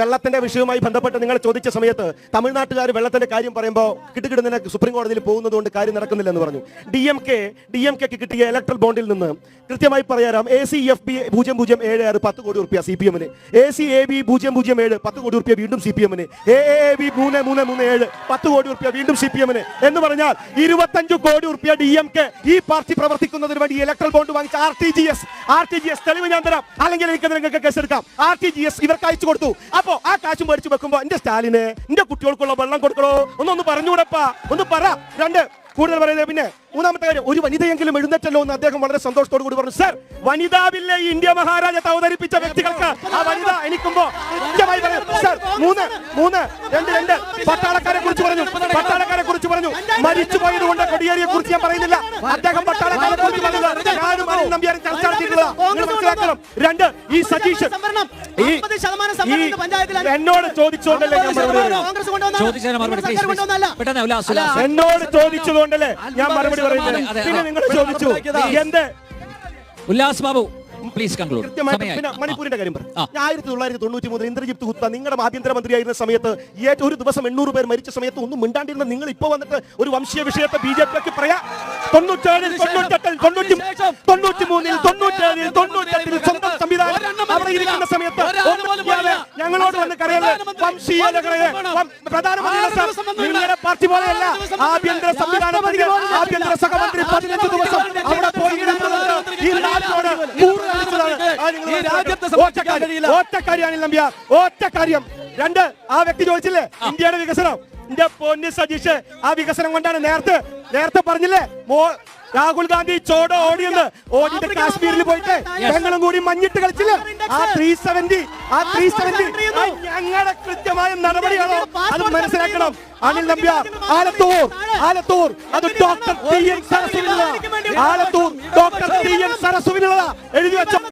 വെള്ളത്തിന്റെ വിഷയവുമായി ബന്ധപ്പെട്ട് നിങ്ങൾ ചോദിച്ച സമയത്ത് തമിഴ്നാട്ടുകാർ വെള്ളത്തിന്റെ കാര്യം പറയുമ്പോൾ കിട്ടുകിടുന്നതിന് സുപ്രീം കോടതിയിൽ പോകുന്നത് കൊണ്ട് കാര്യം നടക്കുന്നില്ലെന്ന് പറഞ്ഞു. D M K D M കെക്ക് കിട്ടിയ ഇലക്ട്രൽ ബോണ്ടിൽ നിന്ന് കൃത്യമായി പറയാം എ സി എഫ് ബി പൂജ്യം പൂജ്യം ഏഴ് ആറ് പത്ത് കോടി റുപ്യ സി പി എമ്മിന് എ സി എ ബി പൂജ്യം പൂജ്യം ഏഴ് പത്ത് കോടി റുപ്യ വീണ്ടും സി പി എമ്മിന് എ എ ബി മൂന്ന് മൂന്ന് മൂന്ന് ഏഴ് പത്ത് കോടി റുപ്യ വീണ്ടും സി പി എമ്മിന് എന്ന് പറഞ്ഞാൽ ഇരുപത്തഞ്ച് കോടി റുപ്യ ഡി എം കെ ഈ പാർട്ടി പ്രവർത്തിക്കുന്നതിന് വേണ്ടി ഇലക്ട്രൽ ബോണ്ട് വാങ്ങിച്ച R T G S R T G S തെളിവ് ഞാൻ തരാം. അല്ലെങ്കിൽ എനിക്ക് നിങ്ങൾക്ക് കേസെടുക്കാം. ആർ ടി ജി എസ് ഇവർക്ക് അയച്ചു കൊടുത്തു. അപ്പോ ആ കാശ് മേടിച്ച് വെക്കുമ്പോ എന്റെ സ്റ്റാലിന് എന്റെ കുട്ടികൾക്കുള്ള വെള്ളം കൊടുക്കണോ? ഒന്നൊന്ന് പറഞ്ഞുകൂടപ്പാ? ഒന്ന് പറ. രണ്ട് കൂടുതൽ പറയുന്നത് പിന്നെ. മൂന്നാമത്തെ കാര്യം ഒരു വനിതയെങ്കിലും എഴുന്നേറ്റല്ലോ എന്ന് അദ്ദേഹം വളരെ സന്തോഷത്തോടു കൂടി പറഞ്ഞു. സർ വനിതാ ബില്ല് ഇന്ത്യ മഹാരാജത്തെ അവതരിപ്പിച്ച വ്യക്തികൾക്ക് ആ വനിത എനിക്കുമ്പോ കൃത്യമായി പറയും. സർ മൂന്ന് മൂന്ന് രണ്ട് രണ്ട്. പട്ടാളക്കാരെ കുറിച്ച് പറഞ്ഞു. പട്ടാളക്കാരെ കുറിച്ച് പറഞ്ഞു. മരിച്ചു പോയത് കൊണ്ട് കൊടിയേരിയെ കുറിച്ച് ഞാൻ പറയുന്നില്ല. അദ്ദേഹം പട്ടാളക്കാരെ കുറിച്ച് പറഞ്ഞത് ഞാനും അനിൽ നമ്പ്യാരും ചർച്ച നടത്തിയിട്ടുള്ളതാ. മനസ്സിലാക്കണം. രണ്ട് ഈ സജീഷൻ സംവരണം. ഈ 50 ശതമാനം സംവരണം ഈ എന്നോട് ചോദിച്ചുകൊണ്ടല്ലേ എന്നോട് ചോദിച്ചതുകൊണ്ടല്ലേ ഞാൻ മറുപടി പറയുന്നത്. പിന്നെ നിങ്ങൾ ചോദിച്ചു. എന്ത്? ഉല്ലാസ് ബാബു പ്ലീസ് കൺക്ലൂഡ് മണിപ്പൂരിന്റെ കാര്യം പറഞ്ഞു ആയിരത്തി തൊള്ളായിരത്തി തൊണ്ണൂറ്റി മൂന്നിൽ ഇന്ദ്രജിത്ത് ഗുപ്ത നിങ്ങളുടെ ആഭ്യന്തരമന്ത്രിയായിരുന്ന സമയത്ത് ഏറ്റവും ഒരു ദിവസം എണ്ണൂറ് പേർ മരിച്ച സമയത്ത് ഒന്നും മിണ്ടാണ്ടിരുന്ന നിങ്ങൾ ഇപ്പൊ വന്നിട്ട് ഒരു വംശീയ വിഷയത്തെ ബി ജെ പിക്ക് പറയാം തൊണ്ണൂറ്റേഴിൽ തൊണ്ണൂറ്റെട്ടിൽ തൊണ്ണൂറ്റി തൊണ്ണൂറ്റി മൂന്നിൽ തൊണ്ണൂറ്റേഴിൽ തൊണ്ണൂറ്റെട്ടിൽ സ്വന്തം ഇരിക്കുന്ന സമയത്ത് ഞങ്ങളോട് വന്ന് കരയല്ലേ വംശീയതകളെ പ്രധാനമന്ത്രിയുടെ പാർട്ടി പോലെയല്ല ആഭ്യന്തര സംവിധാന ആഭ്യന്തര സഹമന്ത്രി പതിനഞ്ച് ദിവസം അവിടെ പോയി ഈ നാട്ടിനോട് കൂറ് കാണിച്ചതാണ്. ആ നിങ്ങൾ ഈ രാജ്യത്തെ ഒറ്റ കാര്യം- ഒറ്റ കാര്യമാണ് നമ്പ്യ. ഒറ്റ രണ്ട് ആ വ്യക്തി ചോദിച്ചില്ലേ? ഇന്ത്യയുടെ വികസനം. ഇന്ത്യ പൊന്നി സതീഷ് ആ വികസനം കൊണ്ടാണ് നേരത്തെ നേരത്തെ പറഞ്ഞില്ലേ? രാഹുൽ ഗാന്ധി ചോട ഓടിയെന്ന് ഓടിയിട്ട് കാശ്മീരിൽ പോയിട്ട് ഞങ്ങളും കൂടി മഞ്ഞിട്ട് കളിച്ചില്ല. ആ ത്രീ സെവന്റി ആ ത്രീ സെവന്റി ഞങ്ങളുടെ കൃത്യമായ നടപടിയാണോ? അത് മനസ്സിലാക്കണം. അനിൽ നമ്പ്യാർ ആലത്തൂർ ആലത്തൂർ അത് doctor T N Alathur doctor T N എഴുതി വെച്ചോ.